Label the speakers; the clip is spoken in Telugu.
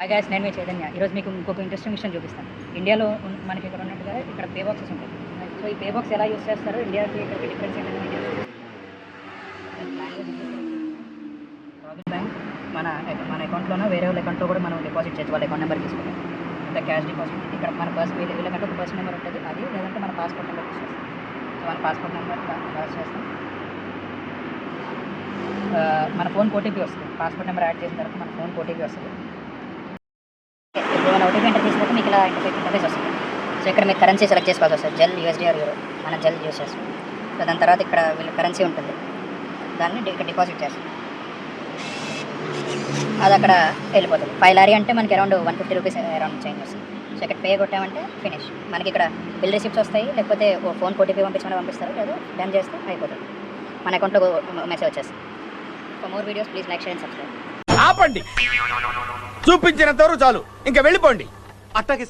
Speaker 1: హాయ్ నేను మీ చైతన్య. ఈరోజు మీకు ఇంకొక ఇంట్రెస్టింగ్ విషయం చూపిస్తాను. ఇండియాలో మనకి ఇక్కడ ఉన్నట్టుగా ఇక్కడ పే బాక్సెస్ ఉంటాయి. సో ఈ పే బాక్స్ ఎలా యూస్ చేస్తారో? ఇండియాకి ఇక్కడికి డిఫరెన్స్ ఏంటంటే రాబిన్ బ్యాంక్ మన మన అకౌంట్లోనో వేరే వాళ్ళ అకౌంట్లో కూడా మనం డిపాజిట్ చేయొచ్చు వాళ్ళ అకౌంట్ నెంబర్ తీసుకుంటాం. ఇంకా క్యాష్ డిపాజిట్ ఇక్కడ మన పర్స్ వీళ్ళ వీళ్ళకంటే ఒక పర్సన్ నెంబర్ ఉంటుంది. అది లేదంటే మన పాస్పోర్ట్ నెంబర్ యూస్ చేస్తాం. సో మన పాస్పోర్ట్ నెంబర్ యూస్ చేస్తాం. Uh, మన ఫోన్ ఓటీపీ వస్తుంది. పాస్పోర్ట్ నెంబర్ యాడ్ చేసిన తర్వాత మన ఫోన్ ఓటీపీ వస్తుంది. ఏమైనా ఓటీపీ ఎంటర్ చేసిన మీకు ఇలా ఇంటర్ఫేస్ ఇంటర్ఫేస్ వస్తుంది. సో ఇక్కడ మీరు కరెన్సీ సెలెక్ట్ చేసుకోవాల్సి వస్తుంది జెల్ యూఎస్డీ ఆర్ యూరో మన జెల్ యూస్ చేస్తాం. సో దాని తర్వాత ఇక్కడ వీళ్ళు కరెన్సీ ఉంటుంది. దాన్ని ఇక్కడ డిపాజిట్ చేస్తాం. అది అక్కడ వెళ్ళిపోతుంది. ఫైవ్ లారీ అంటే మనకి around one fifty rupees around change వస్తుంది. సో ఇక్కడ పే కొట్టామంటే ఫినిష్ మనకి ఇక్కడ బిల్ రిసిప్ట్స్ వస్తాయి. లేకపోతే ఓ ఫోన్ ఓటీపీ పంపించమని పంపిస్తారు. లేదా డన్ చేస్తే అయిపోతుంది. మన అకౌంట్లో మెసేజ్ వచ్చేస్తుంది. For more videos please like share and subscribe
Speaker 2: ఆపండి. చూపించిన తోరు చాలు. ఇంకా వెళ్ళిపోండి.
Speaker 3: అట్టాకే